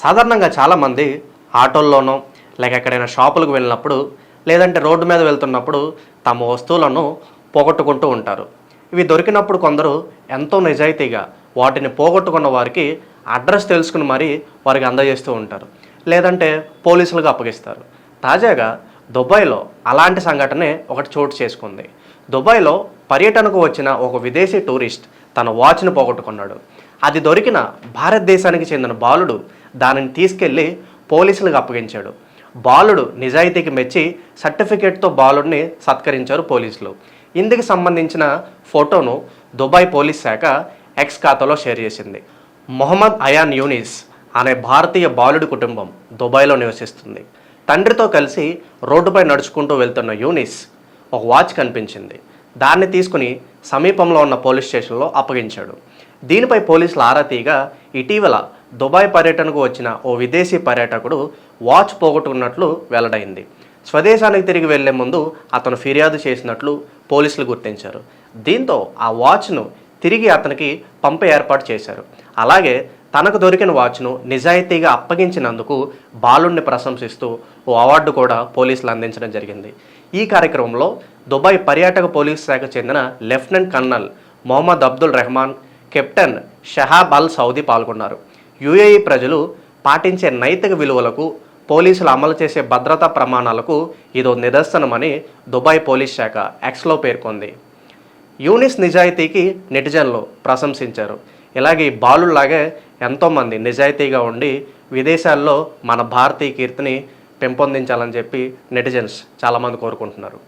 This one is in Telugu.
సాధారణంగా చాలామంది ఆటోల్లోనో లేక ఎక్కడైనా షాపులకు వెళ్ళినప్పుడు లేదంటే రోడ్డు మీద వెళ్తున్నప్పుడు తమ వస్తువులను పోగొట్టుకుంటూ ఉంటారు. ఇవి దొరికినప్పుడు కొందరు ఎంతో నిజాయితీగా వాటిని పోగొట్టుకున్న వారికి అడ్రస్ తెలుసుకుని మరీ వారికి అందజేస్తూ ఉంటారు. లేదంటే పోలీసులకు అప్పగిస్తారు. తాజాగా దుబాయ్లో అలాంటి సంఘటనే ఒకటి చోటు చేసుకుంది. దుబాయ్లో పర్యటనకు వచ్చిన ఒక విదేశీ టూరిస్ట్ తన వాచ్ను పోగొట్టుకున్నాడు. అది దొరికిన భారతదేశానికి చెందిన బాలుడు దానిని తీసుకెళ్ళి పోలీసులకు అప్పగించాడు. బాలుడు నిజాయితీకి మెచ్చి సర్టిఫికేట్తో బాలుడిని సత్కరించారు పోలీసులు. ఇందుకు సంబంధించిన ఫోటోను దుబాయ్ పోలీస్ శాఖ ఎక్స్ ఖాతాలో షేర్ చేసింది. మొహమ్మద్ అయాన్ యూనిస్ అనే భారతీయ బాలుడి కుటుంబం దుబాయ్లో నివసిస్తుంది. తండ్రితో కలిసి రోడ్డుపై నడుచుకుంటూ వెళ్తున్న యూనిస్ ఒక వాచ్ కనిపించింది. దాన్ని తీసుకుని సమీపంలో ఉన్న పోలీస్ స్టేషన్లో అప్పగించాడు. దీనిపై పోలీసులు ఆరా తీయగా ఇటీవల దుబాయ్ పర్యటనకు వచ్చిన ఓ విదేశీ పర్యాటకుడు వాచ్ పోగొట్టుకున్నట్లు వెల్లడైంది. స్వదేశానికి తిరిగి వెళ్ళే ముందు అతను ఫిర్యాదు చేసినట్లు పోలీసులు గుర్తించారు. దీంతో ఆ వాచ్ను తిరిగి అతనికి పంప ఏర్పాటు చేశారు. అలాగే తనకు దొరికిన వాచ్ను నిజాయితీగా అప్పగించినందుకు బాలుణ్ణి ప్రశంసిస్తూ ఓ అవార్డు కూడా పోలీసులు అందించడం జరిగింది. ఈ కార్యక్రమంలో దుబాయ్ పర్యాటక పోలీస్ శాఖకు చెందిన lieutenant colonel Mohammed Abdul Rahman captain Shahab Al Saudi పాల్గొన్నారు. యుఏఈ ప్రజలు పాటించే నైతిక విలువలకు పోలీసులు అమలు చేసే భద్రతా ప్రమాణాలకు ఇదో నిదర్శనమని దుబాయ్ పోలీస్ శాఖ ఎక్స్లో పేర్కొంది. యూనిస్ నిజాయితీకి నెటిజన్లు ప్రశంసించారు. ఇలాగే బాలులాగే ఎంతోమంది నిజాయితీగా ఉండి విదేశాల్లో మన భారతీయ కీర్తిని పెంపొందించాలని చెప్పి నెటిజన్స్ చాలామంది కోరుకుంటున్నారు.